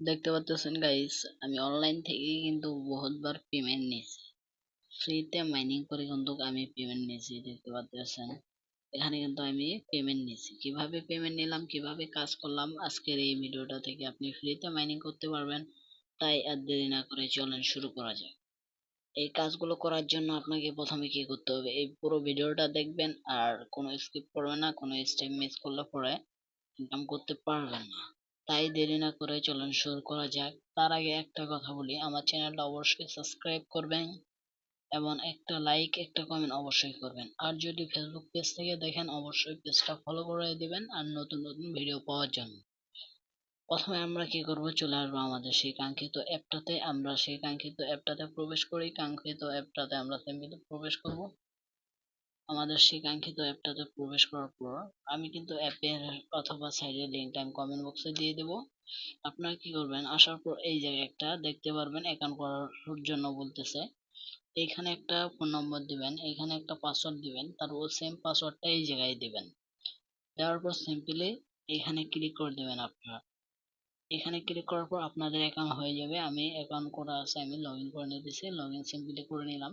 দেখতে পাচ্ছেন গাইস আমি অনলাইন থেকে কিন্তু বহুতবার পেমেন্ট নিয়েছি। ফ্রিতে মাইনিং করে কিন্তু আমি পেমেন্ট নিয়েছি, দেখতে পাচ্ছেন এখানে কিন্তু আমি পেমেন্ট নিয়েছি। কীভাবে পেমেন্ট নিলাম, কীভাবে কাজ করলাম, আজকের এই ভিডিওটা থেকে আপনি ফ্রিতে মাইনিং করতে পারবেন। তাই আর দেরি না করে চলেন শুরু করা যাক। এই কাজগুলো করার জন্য আপনাকে প্রথমে কি করতে হবে, এই পুরো ভিডিওটা দেখবেন আর কোনো স্কিপ করবেন না, কোনো স্টেপ মিস করলে পরে ইনকাম করতে পারবেন না। তাই দেরি না করে চলুন শুরু করা যাক। তার আগে একটা কথা বলি, আমার চ্যানেলটা অবশ্যই সাবস্ক্রাইব করবেন এবং একটা লাইক, একটা কমেন্ট অবশ্যই করবেন। আর যদি ফেসবুক পেজ থেকে দেখেন, অবশ্যই পেজটা ফলো করে দিবেন আর নতুন নতুন ভিডিও পাওয়ার জন্য। প্রথমে আমরা কি করব? চলে আসব আমাদের সেই কাঙ্ক্ষিত অ্যাপটাতে আমরা সেই কাঙ্ক্ষিত অ্যাপটাতে প্রবেশ করি। কাঙ্ক্ষিত অ্যাপটাতে আমরা সিম্পলি প্রবেশ করব। আমাদের সেই কাঙ্ক্ষিত অ্যাপটাতে প্রবেশ করার পর আমি কিন্তু অ্যাপের অথবা সাইডের লিঙ্কটা আমি কমেন্ট বক্সে দিয়ে দেব। আপনারা কি করবেন? আসার পর এই জায়গায় একটা দেখতে পারবেন অ্যাকাউন্ট করার জন্য বলতেছে। এইখানে একটা ফোন নম্বর দিবেন এইখানে একটা পাসওয়ার্ড দিবেন, তারপর সেম পাসওয়ার্ডটা এই জায়গায় দিবেন। দেওয়ার পর সিম্পলি এখানে ক্লিক করে দেবেন আপনারা। এখানে ক্লিক করার পর আপনাদের অ্যাকাউন্ট হয়ে যাবে। আমি অ্যাকাউন্ট করা আছে, আমি লগ করে নিতেছি। লগ ইন সিম্পলি করে নিলাম।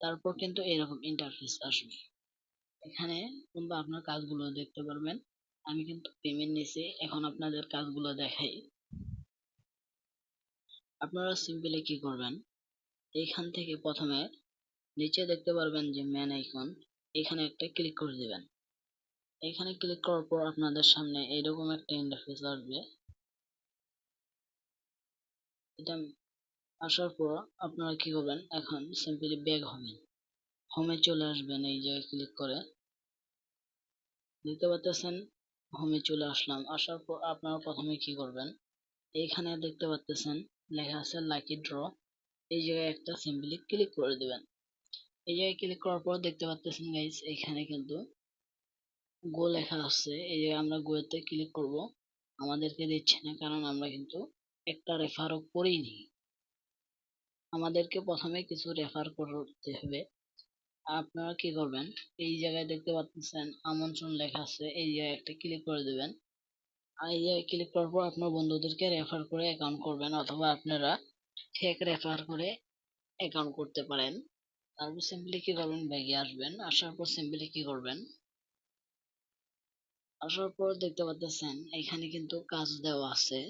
তারপর কিন্তু এরকম ইন্টারফেস আসবে এখানে তোমরা আপনার কাজগুলো দেখতে পারবেন। আমি কিন্তু পেমেন্ট নিয়েছি এখন আপনাদের কাজগুলো দেখাই। আপনারা সিম্পলি কি করবেন? এইখান থেকে প্রথমে নিচে দেখতে পারবেন যে ম্যান আইকন এখানে একটা ক্লিক করে দেবেন। এখানে ক্লিক করার পর আপনাদের সামনে এরকম একটা ইন্টারফেস আসবে। এটা আসার পর আপনারা কি করবেন? এখন সিম্পলি ব্যাক হবেন হোমে চলে আসবেন এই জায়গায় ক্লিক করে। দেখতে পাচ্ছেন হোমে চলে আসলাম। আসার পর আপনারা প্রথমে কি করবেন? এইখানে দেখতে পাচ্ছেন, লেখা আছে লাকি ড্র এই জায়গায় একটা সিম্পলি ক্লিক করে দিবেন। এই জায়গায় ক্লিক করার পর দেখতে পাচ্ছেন গাইস এখানে কিন্তু গো লেখা আছে। এই জায়গায় আমরা গোয়েতে ক্লিক করব। আমাদেরকে দিচ্ছে না, কারণ আমরা কিন্তু একটা রেফারও করিনি আমাদেরকে প্রথমে কিছু রেফার করতে হবে। আপনারা কি করবেন? এই জায়গায় দেখতে পাচ্ছেন আমন্ত্রণ লেখা আছে, এই জায়গায় একটা ক্লিক করে দেবেন। এই জায়গায় ক্লিক করার পর আপনার বন্ধুদেরকে রেফার করে অ্যাকাউন্ট করবেন, অথবা আপনারা ঠেক রেফার করে অ্যাকাউন্ট করতে পারেন। তারপর সিম্পলি কি করবেন? ব্যাগে আসবেন, আসার পর সিম্পলি কি করবেন? আসার পর দেখতে পাচ্ছেন, এখানে কিন্তু কাজ দেওয়া আছে।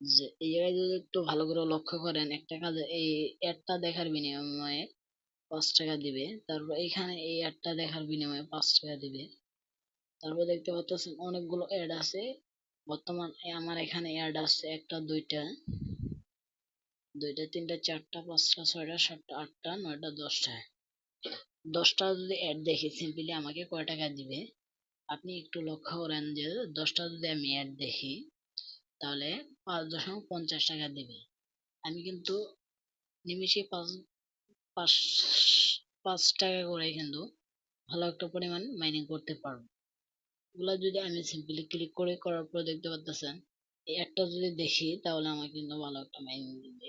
যে এই জায়গায় যদি একটু ভালো করে লক্ষ্য করেন, একটা কাজ এই অ্যাডটা দেখার বিনিময়ে পাঁচ টাকা দিবে, তারপর এখানে এই অ্যাডটা দেখার বিনিময়ে পাঁচ টাকা দিবে। তারপর দেখতে পাচ্ছেন অনেকগুলো অ্যাড আছে। বর্তমান আমার এখানে অ্যাড আছে একটা, দুইটা। দুইটা, তিনটা, চারটা, পাঁচটা, ছয়টা, সাতটা, আটটা, নয়টা, দশটা। দশটা যদি অ্যাড দেখি সিম্পলি আমাকে কয় টাকা দিবে? আপনি একটু লক্ষ্য করেন যে দশটা যদি আমি অ্যাড দেখি তাহলে পাঁচ দশমিক পঞ্চাশ টাকা দিবে। আমি কিন্তু নিমিশে পাঁচ পাঁচ পাঁচ টাকা করে কিন্তু ভালো একটা পরিমাণ মাইনিং করতে পারব। এগুলা যদি আমি সিম্পলি ক্লিক করে করার পর দেখতে পাচ্ছেন এই একটা যদি দেখি তাহলে আমাকে কিন্তু ভালো একটা মাইনিং দিবে।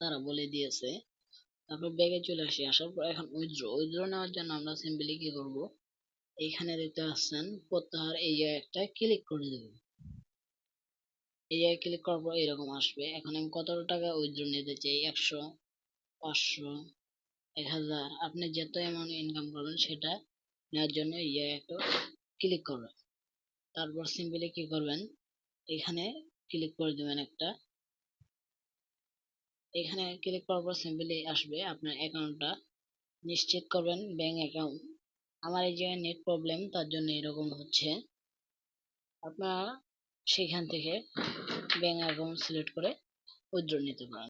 তারা বলে দিয়েছে। তারপর ব্যাগে চলে আসি। আসার পর এখন উইথড্র উইথড্র নেওয়ার জন্য আমরা সিম্পলি কি করব? এইখানে দেখতে পাচ্ছেন প্রত্যাহার এই একটা ক্লিক করে দেব। জায়গায় ক্লিক করার পর এরকম আসবে। এখন আমি কত টাকা উইথড্র নিতে চাই? একশো, পাঁচশো, এক হাজার। আপনি যত অ্যামাউন্ট ইনকাম করবেন সেটা নেওয়ার জন্য এই জায়গায় একটা ক্লিক করবেন। তারপর সিম্পলি কি করবেন? এখানে ক্লিক করে দেবেন একটা। এখানে ক্লিক করার পর সিম্পলি আসবে আপনার অ্যাকাউন্টটা নিশ্চিত করবেন ব্যাংক অ্যাকাউন্ট আমার এই জায়গায় নেট প্রবলেম তার জন্য এরকম হচ্ছে। আপনারা সেখান থেকে ব্যাঙ্ক অ্যাকাউন্ট সিলেক্ট করে উইথড্র নিতে পারেন